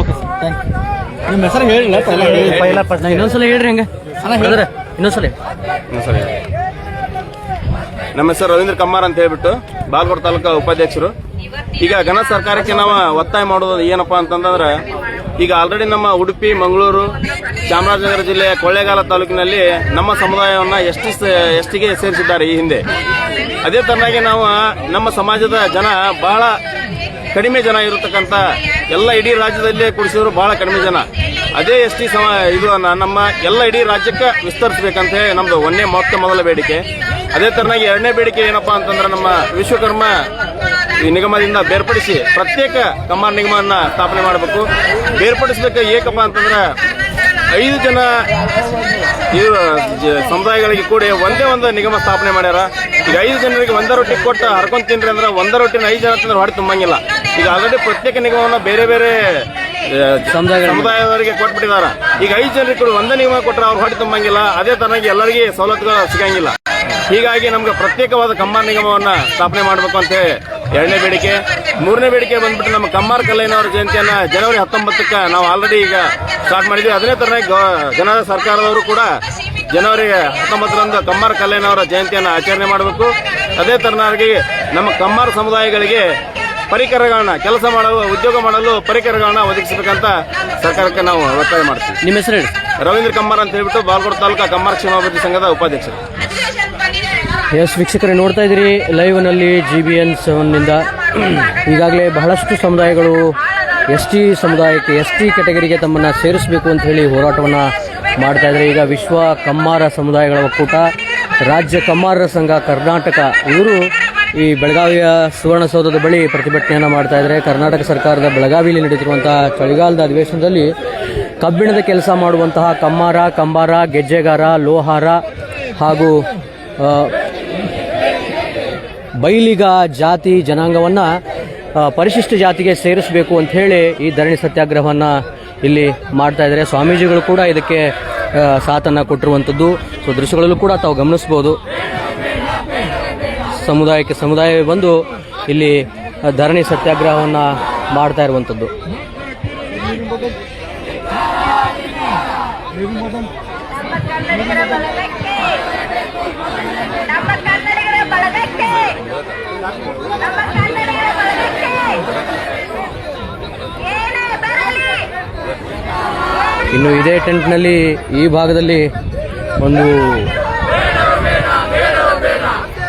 Okay sir thank you ನಿಮ್ಮ ಹೆಸರು ಹೇಳಿಲ್ಲ ಪೈಲ ಹೇಳಿ ಪೈಲ ಪಟ್ನ. ಇನ್ನೊಂದ್ಸಲ ಹೇಳ್ರಿ ಹಂಗೆ. ಅಣ್ಣ ಹೇಳಿದ್ರೆ ಇನ್ನೊಂದ್ಸಲ ಸರಿ ನಮ್ಮ ಹೆಸರು ರವೀಂದ್ರ ಕಮ್ಮಾರ್ ಅಂತ ಹೇಳ್ಬಿಟ್ಟು ಬಾಲ್ಕೋಟ್ ತಾಲೂಕಾ ಉಪಾಧ್ಯಕ್ಷರು. ಈಗ ಘನ ಸರ್ಕಾರಕ್ಕೆ ನಾವು ಒತ್ತಾಯ ಮಾಡೋದು ಏನಪ್ಪಾ ಅಂತಂದ್ರೆ ಈಗ ಆಲ್ರೆಡಿ ನಮ್ಮ ಉಡುಪಿ ಮಂಗಳೂರು ಚಾಮರಾಜನಗರ ಜಿಲ್ಲೆಯ ಕೊಳ್ಳೇಗಾಲ ತಾಲೂಕಿನಲ್ಲಿ ನಮ್ಮ ಸಮುದಾಯವನ್ನ ಎಷ್ಟು ಎಷ್ಟಿಗೆ ಸೇರಿಸಿದ್ದಾರೆ ಈ ಹಿಂದೆ. ಅದೇ ತರನಾಗಿ ನಾವು ನಮ್ಮ ಸಮಾಜದ ಜನ ಬಹಳ ಕಡಿಮೆ ಜನ ಇರತಕ್ಕಂಥ ಎಲ್ಲ ಇಡೀ ರಾಜ್ಯದಲ್ಲೇ ಕುಡಿಸಿದ್ರು ಬಹಳ ಕಡಿಮೆ ಜನ. ಅದೇ ಎಸ್ ಟಿ ಸಮ ಇದು ನಮ್ಮ ಎಲ್ಲ ಇಡೀ ರಾಜ್ಯಕ್ಕೆ ವಿಸ್ತರಿಸಬೇಕಂತ ನಮ್ದು ಒಂದೇ ಮೊತ್ತ ಮೊದಲ ಬೇಡಿಕೆ. ಅದೇ ತರನಾಗಿ ಎರಡನೇ ಬೇಡಿಕೆ ಏನಪ್ಪ ಅಂತಂದ್ರೆ ನಮ್ಮ ವಿಶ್ವಕರ್ಮ ಈ ನಿಗಮದಿಂದ ಬೇರ್ಪಡಿಸಿ ಪ್ರತ್ಯೇಕ ಕಮಾಂಡ್ ನಿಗಮವನ್ನು ಸ್ಥಾಪನೆ ಮಾಡಬೇಕು. ಬೇರ್ಪಡಿಸಬೇಕು ಏಕಪ್ಪ ಅಂತಂದ್ರೆ ಐದು ಜನ ಸಮುದಾಯಗಳಿಗೆ ಕೂಡಿ ಒಂದೇ ಒಂದು ನಿಗಮ ಸ್ಥಾಪನೆ ಮಾಡ್ಯಾರ. ಈಗ ಐದು ಜನರಿಗೆ ಒಂದೇ ರೊಟ್ಟಿ ಕೊಟ್ಟು ಹರ್ಕೊಂಡ್ ಅಂದ್ರೆ ಒಂದೇ ರೊಟ್ಟಿನ ಐದು ಜನ ತಿಂದ್ರೆ ಹೊಡೆ ತುಂಬಂಗಿಲ್ಲ. ಈಗ ಆಲ್ರೆಡಿ ಪ್ರತ್ಯೇಕ ನಿಗಮವನ್ನು ಬೇರೆ ಬೇರೆ ಸಮುದಾಯದವರಿಗೆ ಕೊಟ್ಬಿಟ್ಟಿದಾರ ಈಗ ಐದು ಜನರಿಗೆ ಒಂದೇ ನಿಗಮ ಕೊಟ್ಟರೆ ಅವ್ರು ಹೊಡೆ ತುಂಬಂಗಿಲ್ಲ ಅದೇ ತರನಾಗಿ ಎಲ್ಲರಿಗೆ ಸವಲತ್ತುಗಳು ಸಿಗಂಗಿಲ್ಲ. ಹೀಗಾಗಿ ನಮ್ಗೆ ಪ್ರತ್ಯೇಕವಾದ ಕಮ್ಮಾರ್ ನಿಗಮವನ್ನ ಸ್ಥಾಪನೆ ಮಾಡಬೇಕು ಅಂತ ಹೇಳಿ ಎರಡನೇ ಬೇಡಿಕೆ. ಮೂರನೇ ಬೇಡಿಕೆ ಬಂದ್ಬಿಟ್ಟು ನಮ್ಮ ಕಮ್ಮಾರ್ ಕಲ್ಯಾಣವರ ಜಯಂತಿಯನ್ನ ಜನವರಿ ಹತ್ತೊಂಬತ್ತಕ್ಕೆ ನಾವು ಆಲ್ರೆಡಿ ಈಗ ಸ್ಟಾರ್ಟ್ ಮಾಡಿದ್ವಿ. ಅದೇ ತರನಾಗಿ ಜನ ಜನರ ಸರ್ಕಾರದವರು ಕೂಡ ಜನವರಿ ಹತ್ತೊಂಬತ್ತರಂದು ಕಮ್ಮಾರ್ ಕಲ್ಯಾಣವರ ಜಯಂತಿಯನ್ನ ಆಚರಣೆ ಮಾಡಬೇಕು. ಅದೇ ತರನಾಗಿ ನಮ್ಮ ಕಮ್ಮಾರ್ ಸಮುದಾಯಗಳಿಗೆ ಪರಿಕರಗಳನ್ನ ಕೆಲಸ ಮಾಡಲು ಉದ್ಯೋಗ ಮಾಡಲು ಪರಿಕರಗಳನ್ನ ಒದಗಿಸಬೇಕಂತ ಸರ್ಕಾರಕ್ಕೆ ನಾವು ಒತ್ತಾಯ ಮಾಡ್ತೀವಿ. ನಿಮ್ಮ ಹೆಸರು ಹೇಳಿ. ರವೀಂದ್ರ ಕಮ್ಮಾರ್ ಅಂತ ಹೇಳ್ಬಿಟ್ಟು ಬಾಲ್ಕೋಟ್ ತಾಲೂಕಾ ಕಮ್ಮಾರ್ ಕ್ಷೇಮಾಭಿವೃದ್ಧಿ ಸಂಘದ ಉಪಾಧ್ಯಕ್ಷರು. ಎಸ್ ವೀಕ್ಷಕರೇ ನೋಡ್ತಾ ಇದ್ದೀರಿ ಲೈವ್ನಲ್ಲಿ ಜಿ ಬಿ ಎನ್ ಸೆವೆನ್ನಿಂದ ಈಗಾಗಲೇ ಬಹಳಷ್ಟು ಸಮುದಾಯಗಳು ಎಸ್ ಟಿ ಸಮುದಾಯಕ್ಕೆ ಎಸ್ ಟಿ ಕೆಟಗರಿಗೆ ತಮ್ಮನ್ನು ಸೇರಿಸಬೇಕು ಅಂತ ಹೇಳಿ ಹೋರಾಟವನ್ನು ಮಾಡ್ತಾ ಇದ್ದಾರೆ. ಈಗ ವಿಶ್ವ ಕಮ್ಮಾರ ಸಮುದಾಯಗಳ ಒಕ್ಕೂಟ ರಾಜ್ಯ ಕಮ್ಮಾರರ ಸಂಘ ಕರ್ನಾಟಕ ಇವರು ಈ ಬೆಳಗಾವಿಯ ಸುವರ್ಣಸೌಧದ ಬಳಿ ಪ್ರತಿಭಟನೆಯನ್ನು ಮಾಡ್ತಾ ಇದ್ದಾರೆ ಕರ್ನಾಟಕ ಸರ್ಕಾರದ ಬೆಳಗಾವಿಯಲ್ಲಿ ನಡೆಯುತ್ತಿರುವಂತಹ ಚಳಿಗಾಲದ ಅಧಿವೇಶನದಲ್ಲಿ ಕಬ್ಬಿಣದ ಕೆಲಸ ಮಾಡುವಂತಹ ಕಮ್ಮಾರ, ಕಂಬಾರ, ಗೆಜ್ಜೆಗಾರ, ಲೋಹಾರ ಹಾಗೂ ಬೈಲಿಗ ಜಾತಿ ಜನಾಂಗವನ್ನು ಪರಿಶಿಷ್ಟ ಜಾತಿಗೆ ಸೇರಿಸಬೇಕು ಅಂತ ಹೇಳಿ ಈ ಧರಣಿ ಸತ್ಯಾಗ್ರಹವನ್ನು ಇಲ್ಲಿ ಮಾಡ್ತಾ ಇದ್ದಾರೆ ಸ್ವಾಮೀಜಿಗಳು ಕೂಡ ಇದಕ್ಕೆ ಸಾಥನ್ನು ಕೊಟ್ಟಿರುವಂಥದ್ದು ಸೊ, ದೃಶ್ಯಗಳಲ್ಲೂ ಕೂಡ ತಾವು ಗಮನಿಸ್ಬೋದು. ಸಮುದಾಯಕ್ಕೆ ಸಮುದಾಯವೇ ಬಂದು ಇಲ್ಲಿ ಧರಣಿ ಸತ್ಯಾಗ್ರಹವನ್ನು ಮಾಡ್ತಾ ಇರುವಂಥದ್ದು. ಇನ್ನು ಇದೇ ಟೆಂಟ್ನಲ್ಲಿ ಈ ಭಾಗದಲ್ಲಿ ಒಂದು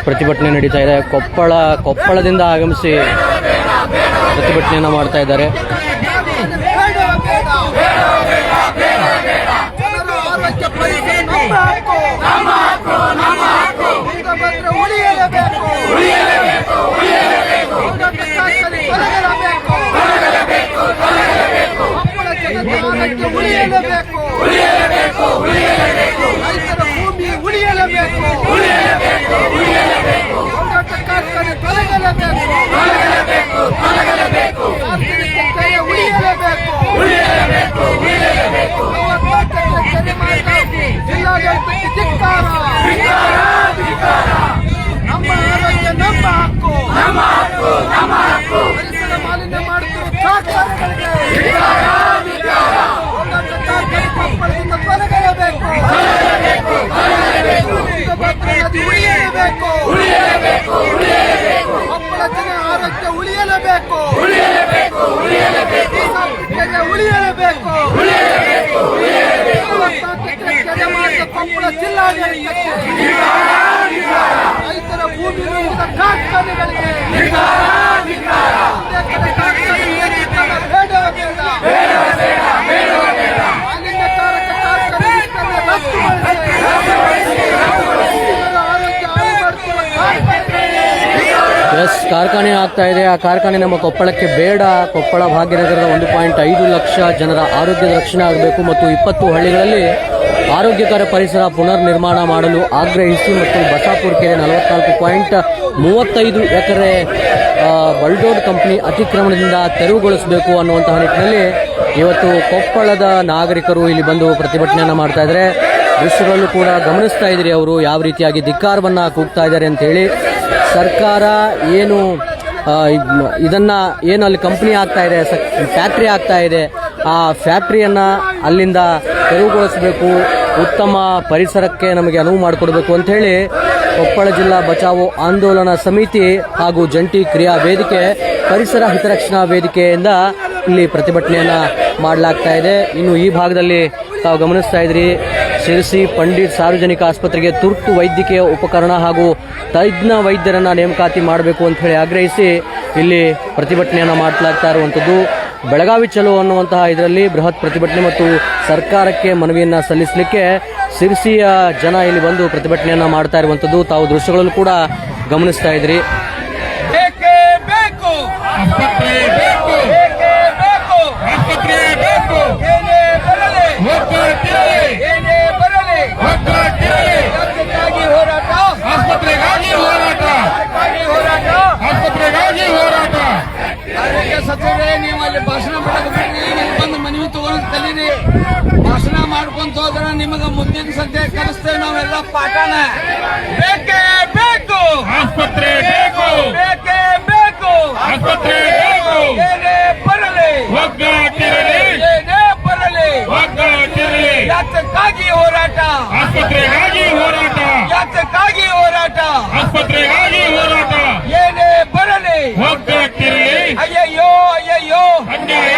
ಪ್ರತಿಭಟನೆ ನಡೀತಾ ಇದೆ. ಕೊಪ್ಪಳ ಕೊಪ್ಪಳದಿಂದ ಆಗಮಿಸಿ ಪ್ರತಿಭಟನೆಯನ್ನು ಮಾಡ್ತಾ ಇದ್ದಾರೆ. ಜಿಲ್ಲಾಡಳಿತಕ್ಕೆ ರೈತರ ಭೂಮಿ ಎಸ್ ಕಾರ್ಖಾನೆ ಆಗ್ತಾ ಇದೆ. ಆ ಕಾರ್ಖಾನೆ ನಮ್ಮ ಕೊಪ್ಪಳಕ್ಕೆ ಬೇಡ. ಕೊಪ್ಪಳ ಭಾಗ್ಯನಗರದ ಒಂದು ಪಾಯಿಂಟ್ ಐದು ಲಕ್ಷ ಜನರ ಆರೋಗ್ಯದ ರಕ್ಷಣೆ ಆಗಬೇಕು ಮತ್ತು ಇಪ್ಪತ್ತು ಹಳ್ಳಿಗಳಲ್ಲಿ ಆರೋಗ್ಯಕರ ಪರಿಸರ ಪುನರ್ ನಿರ್ಮಾಣ ಮಾಡಲು ಆಗ್ರಹಿಸಿ ಮತ್ತು ಬಸಾಪುರ ಕೆರೆ ನಲವತ್ನಾಲ್ಕು ಪಾಯಿಂಟ್ ಮೂವತ್ತೈದು ಎಕರೆ ಬಲ್ಡೋಡ್ ಕಂಪನಿ ಅತಿಕ್ರಮಣದಿಂದ ತೆರವುಗೊಳಿಸಬೇಕು ಅನ್ನುವಂತಹ ನಿಟ್ಟಿನಲ್ಲಿ ಇವತ್ತು ಕೊಪ್ಪಳದ ನಾಗರಿಕರು ಇಲ್ಲಿ ಬಂದು ಪ್ರತಿಭಟನೆಯನ್ನು ಮಾಡ್ತಾ ಇದ್ದಾರೆ. ದೃಶ್ಯಗಳಲ್ಲೂ ಕೂಡ ಗಮನಿಸ್ತಾ ಇದ್ದೀರಿ ಅವರು ಯಾವ ರೀತಿಯಾಗಿ ಧಿಕ್ಕಾರವನ್ನು ಕೂಗ್ತಾ ಇದ್ದಾರೆ ಅಂತೇಳಿ ಸರ್ಕಾರ ಏನು ಇದನ್ನು ಇದ್- ಇದನ್ನ ಏನು ಅಲ್ಲಿ ಕಂಪ್ನಿ ಆಗ್ತಾ ಇದೆ ಫ್ಯಾಕ್ಟ್ರಿ ಆಗ್ತಾ ಇದೆ, ಆ ಫ್ಯಾಕ್ಟ್ರಿಯನ್ನು ಅಲ್ಲಿಂದ ತೆರವುಗೊಳಿಸಬೇಕು ಉತ್ತಮ ಪರಿಸರಕ್ಕೆ ನಮಗೆ ಅನುವು ಮಾಡಿಕೊಡಬೇಕು ಅಂತ ಹೇಳಿ ಕೊಪ್ಪಳ ಜಿಲ್ಲಾ ಬಚಾವೋ ಆಂದೋಲನ ಸಮಿತಿ ಹಾಗೂ ಜಂಟಿ ಕ್ರಿಯಾ ವೇದಿಕೆ, ಪರಿಸರ ಹಿತರಕ್ಷಣಾ ವೇದಿಕೆಯಿಂದ ಇಲ್ಲಿ ಪ್ರತಿಭಟನೆಯನ್ನ ಮಾಡಲಾಗ್ತಾ ಇದೆ. ಇನ್ನು ಈ ಭಾಗದಲ್ಲಿ ತಾವು ಗಮನಿಸ್ತಾ ಇದ್ರಿ, ಶಿರಸಿ ಪಂಡಿತ್ ಸಾರ್ವಜನಿಕ ಆಸ್ಪತ್ರೆಗೆ ತುರ್ತು ವೈದ್ಯಕೀಯ ಉಪಕರಣ ಹಾಗೂ ತಜ್ಞ ವೈದ್ಯರನ್ನ ನೇಮಕಾತಿ ಮಾಡಬೇಕು ಅಂತ ಹೇಳಿ ಆಗ್ರಹಿಸಿ ಇಲ್ಲಿ ಪ್ರತಿಭಟನೆಯನ್ನ ಮಾಡಲಾಗ್ತಾ ಇರುವಂಥದ್ದು ಬೆಳಗಾವಿ ಚಲೋ ಅನ್ನುವಂತಹ ಇದರಲ್ಲಿ ಬೃಹತ್ ಪ್ರತಿಭಟನೆ ಮತ್ತು ಸರ್ಕಾರಕ್ಕೆ ಮನವಿಯನ್ನು ಸಲ್ಲಿಸಲಿಕ್ಕೆ ಸಿರಿಸಿಯ ಜನ ಇಲ್ಲಿ ಬಂದು ಪ್ರತಿಭಟನೆಯನ್ನು ಮಾಡ್ತಾ ಇರುವಂಥದ್ದು ತಾವು ದೃಶ್ಯಗಳಲ್ಲೂ ಕೂಡ ಗಮನಿಸ್ತಾ ಇದ್ರಿ ಬೇಕೇ ಬೇಕು ಆಸ್ಪತ್ರೆ ಬೇಕು ಬೇಕೇ ಬೇಕು ಆಸ್ಪತ್ರೆ ಬೇಕು ಏನೇ ಬರಲಿ ಏನೇ ಬರಲಿ ಅದಕ್ಕಾಗಿ ಹೋರಾಟ ಆಸ್ಪತ್ರೆಗಾಗಿ ಹೋರಾಟ ಹೋರಾಟ ಆಸ್ಪತ್ರೆಗಾಗಿ ಹೋರಾಟ ಆರೋಗ್ಯ ಸಚಿವರೇ ನೀವು ಅಲ್ಲಿ ಭಾಷಣ ಮಾಡಕ್ ಬಿಡ್ರಿ ಇಲ್ಲಿ ಬಂದು ಮನವಿ ತಗೊಂಡು ಕಲೀರಿ ಭಾಷಣ ಮಾಡ್ಕೊಂತ ಹೋದ್ರೆ ನಿಮಗೆ ಮುಂದಿನ ಸಂಜೆ ಕಲಿಸ್ತೇವೆ ನಾವೆಲ್ಲ ಪಾಠನ. ಬೇಕೇ ಬೇಕು. ಆಸ್ಪತ್ರೆ ಬೇಕು. ಬೇಕೇ ಬೇಕು. ಆಸ್ಪತ್ರೆ ಬೇಕು. ಏನೇ ಬರಲಿ. ಏನೇ ಬರಲಿ. ಯಾತಕ್ಕಾಗಿ ಹೋರಾಟ? ಆಸ್ಪತ್ರೆಗಾಗಿ ಹೋರಾಟ. ಯಾತಕ್ಕಾಗಿ ಹೋರಾಟ? ಆಸ್ಪತ್ರೆಗಾಗಿ ಹೋರಾಟ. ಏನೇ ಬರಲಿ. ಹೋಗ್ತಿರಲಿ ಅಯ್ಯಯ್ಯೋ ಅಯ್ಯಯ್ಯೋ. ಅನ್ಯಾಯ